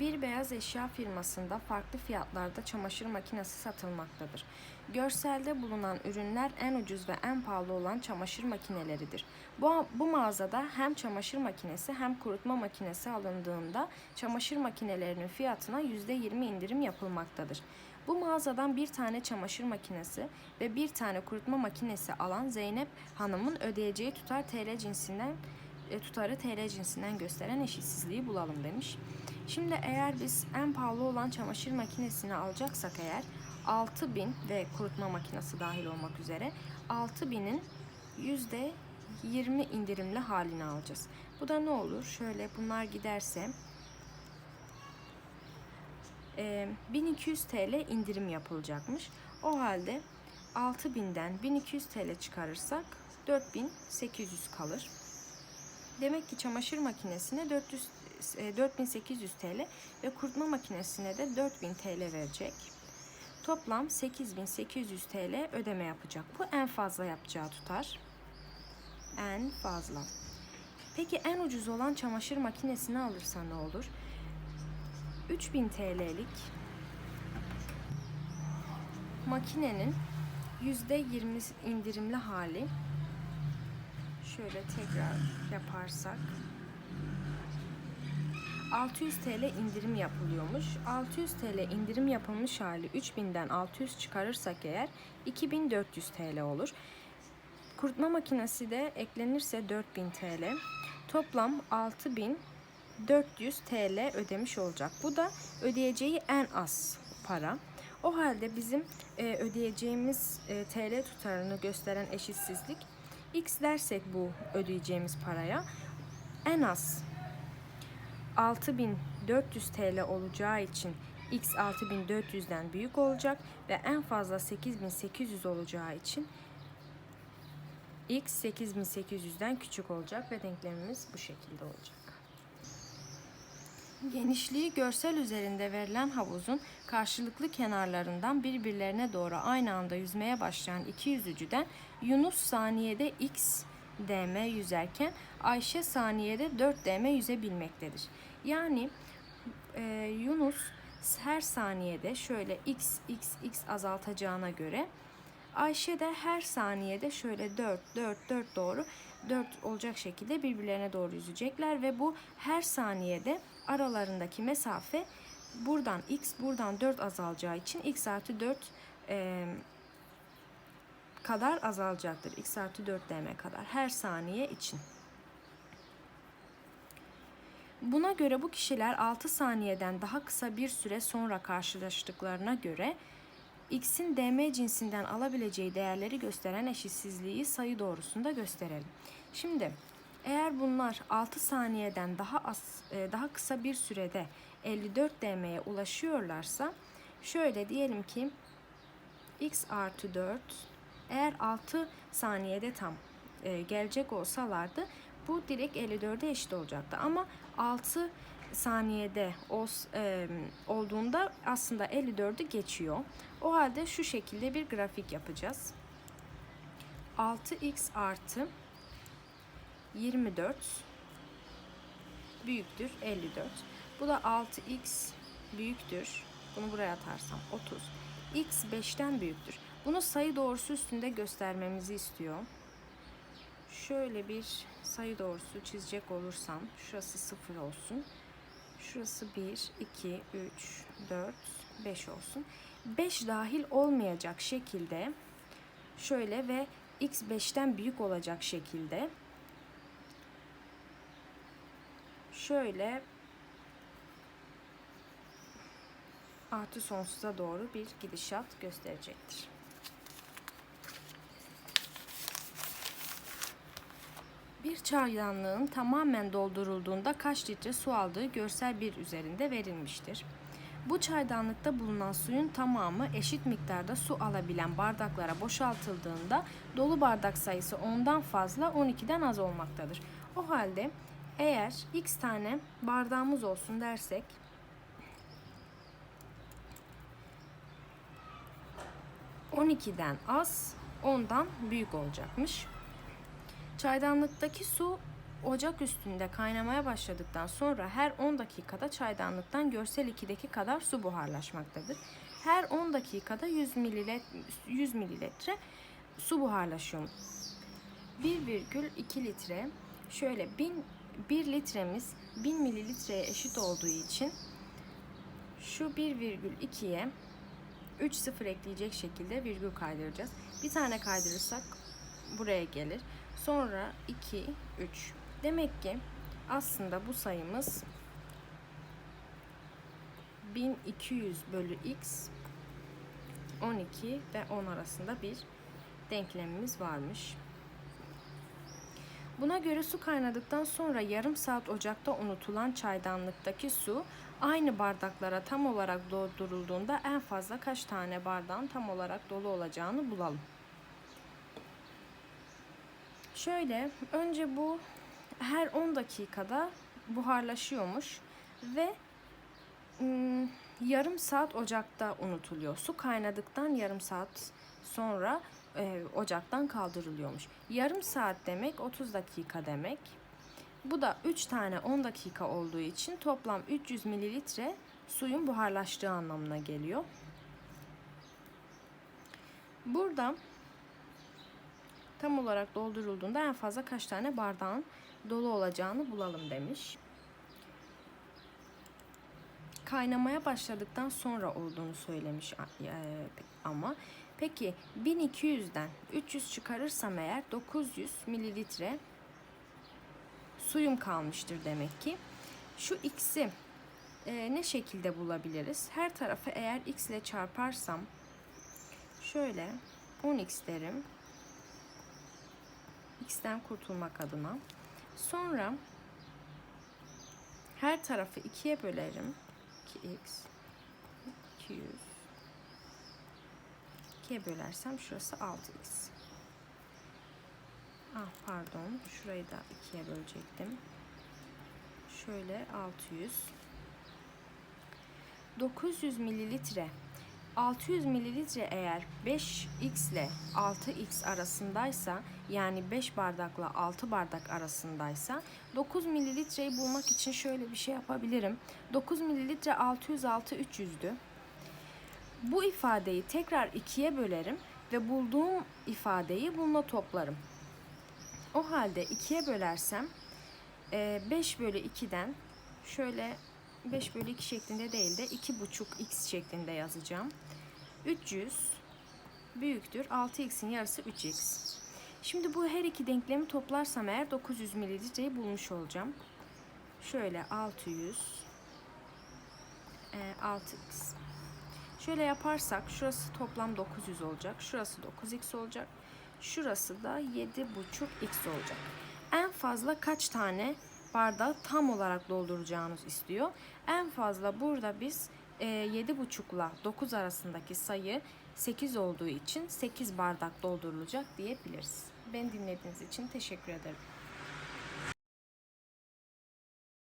Bir beyaz eşya firmasında farklı fiyatlarda çamaşır makinesi satılmaktadır. Görselde bulunan ürünler en ucuz ve en pahalı olan çamaşır makineleridir. Bu, bu mağazada hem çamaşır makinesi hem kurutma makinesi alındığında çamaşır makinelerinin fiyatına %20 indirim yapılmaktadır. Bu mağazadan bir tane çamaşır makinesi ve bir tane kurutma makinesi alan Zeynep Hanım'ın ödeyeceği tutar TL cinsinden tutarı TL cinsinden gösteren eşitsizliği bulalım demiş. Şimdi eğer biz en pahalı olan çamaşır makinesini alacaksak eğer 6000 ve kurutma makinesi dahil olmak üzere 6000'in %20 indirimli halini alacağız. Bu da ne olur? Şöyle bunlar giderse e, 1200 TL indirim yapılacakmış. O halde 6000'den 1200 TL çıkarırsak 4800 kalır. Demek ki çamaşır makinesine 400 e, 4800 TL ve kurutma makinesine de 4000 TL verecek. Toplam 8800 TL ödeme yapacak. Bu en fazla yapacağı tutar. En fazla. Peki en ucuz olan çamaşır makinesini alırsa ne olur? 3000 TL'lik makinenin %20 indirimli hali şöyle tekrar yaparsak 600 TL indirim yapılıyormuş. 600 TL indirim yapılmış hali 3000'den 600 çıkarırsak eğer 2400 TL olur. Kurutma makinesi de eklenirse 4000 TL. Toplam 6400 TL ödemiş olacak. Bu da ödeyeceği en az para. O halde bizim e, ödeyeceğimiz e, TL tutarını gösteren eşitsizlik x dersek bu ödeyeceğimiz paraya en az 6400 TL olacağı için x 6400'den büyük olacak ve en fazla 8800 olacağı için x 8800'den küçük olacak ve denklemimiz bu şekilde olacak. Genişliği görsel üzerinde verilen havuzun karşılıklı kenarlarından birbirlerine doğru aynı anda yüzmeye başlayan iki yüzücüden Yunus saniyede x dm yüzerken Ayşe saniyede 4 dm yüzebilmektedir. Yani e, Yunus her saniyede şöyle x x x azaltacağına göre Ayşe de her saniyede şöyle 4 4 4 doğru 4 olacak şekilde birbirlerine doğru yüzecekler ve bu her saniyede aralarındaki mesafe buradan x buradan 4 azalacağı için x artı 4 e, kadar azalacaktır. x artı 4 dm kadar her saniye için. Buna göre bu kişiler 6 saniyeden daha kısa bir süre sonra karşılaştıklarına göre x'in dm cinsinden alabileceği değerleri gösteren eşitsizliği sayı doğrusunda gösterelim. Şimdi eğer bunlar 6 saniyeden daha az e, daha kısa bir sürede 54 dm'ye ulaşıyorlarsa şöyle diyelim ki x artı 4 eğer 6 saniyede tam e, gelecek olsalardı bu direkt 54'e eşit olacaktı. Ama 6 saniyede e, olduğunda aslında 54'ü geçiyor. O halde şu şekilde bir grafik yapacağız. 6x artı 24 büyüktür 54. Bu da 6x büyüktür. Bunu buraya atarsam 30. x 5'ten büyüktür. Bunu sayı doğrusu üstünde göstermemizi istiyor. Şöyle bir sayı doğrusu çizecek olursam şurası 0 olsun. Şurası 1, 2, 3, 4, 5 olsun. 5 dahil olmayacak şekilde şöyle ve x 5'ten büyük olacak şekilde şöyle artı sonsuza doğru bir gidişat gösterecektir. Bir çaydanlığın tamamen doldurulduğunda kaç litre su aldığı görsel bir üzerinde verilmiştir. Bu çaydanlıkta bulunan suyun tamamı eşit miktarda su alabilen bardaklara boşaltıldığında dolu bardak sayısı 10'dan fazla 12'den az olmaktadır. O halde eğer x tane bardağımız olsun dersek ...12'den az, 10'dan büyük olacakmış. Çaydanlıktaki su ocak üstünde kaynamaya başladıktan sonra her 10 dakikada çaydanlıktan görsel 2'deki kadar su buharlaşmaktadır. Her 10 dakikada 100 mililitre, 100 mililitre su buharlaşıyor. 1,2 litre şöyle 1000 1 litremiz 1000 mililitreye eşit olduğu için şu 1,2'ye 3 sıfır ekleyecek şekilde virgül kaydıracağız. Bir tane kaydırırsak buraya gelir. Sonra 2, 3. Demek ki aslında bu sayımız 1200 bölü x 12 ve 10 arasında bir denklemimiz varmış. Buna göre su kaynadıktan sonra yarım saat ocakta unutulan çaydanlıktaki su aynı bardaklara tam olarak doldurulduğunda en fazla kaç tane bardağın tam olarak dolu olacağını bulalım. Şöyle önce bu her 10 dakikada buharlaşıyormuş ve ım, yarım saat ocakta unutuluyor. Su kaynadıktan yarım saat sonra e, ocaktan kaldırılıyormuş. Yarım saat demek 30 dakika demek. Bu da 3 tane 10 dakika olduğu için toplam 300 mililitre suyun buharlaştığı anlamına geliyor. Burada tam olarak doldurulduğunda en fazla kaç tane bardağın dolu olacağını bulalım demiş. Kaynamaya başladıktan sonra olduğunu söylemiş e, ama peki 1200'den 300 çıkarırsam eğer 900 mililitre suyum kalmıştır demek ki. Şu x'i e, ne şekilde bulabiliriz? Her tarafı eğer x ile çarparsam şöyle 10x derim. x'ten kurtulmak adına. Sonra her tarafı 2'ye bölerim. 2x 200 2'ye bölersem şurası 6x. Ah pardon. Şurayı da ikiye bölecektim. Şöyle 600. 900 mililitre. 600 mililitre eğer 5x ile 6x arasındaysa yani 5 bardakla 6 bardak arasındaysa 9 mililitreyi bulmak için şöyle bir şey yapabilirim. 9 mililitre 606 300'dü. Bu ifadeyi tekrar ikiye bölerim ve bulduğum ifadeyi bununla toplarım. O halde 2'ye bölersem 5 bölü 2'den şöyle 5 bölü 2 şeklinde değil de 2,5 x şeklinde yazacağım. 300 büyüktür. 6x'in yarısı 3x. Şimdi bu her iki denklemi toplarsam eğer 900 mililitreyi bulmuş olacağım. Şöyle 600 6x. Şöyle yaparsak şurası toplam 900 olacak. Şurası 9x olacak. Şurası da 7,5x olacak. En fazla kaç tane bardağı tam olarak dolduracağınız istiyor. En fazla burada biz e, 7,5 ile 9 arasındaki sayı 8 olduğu için 8 bardak doldurulacak diyebiliriz. Beni dinlediğiniz için teşekkür ederim.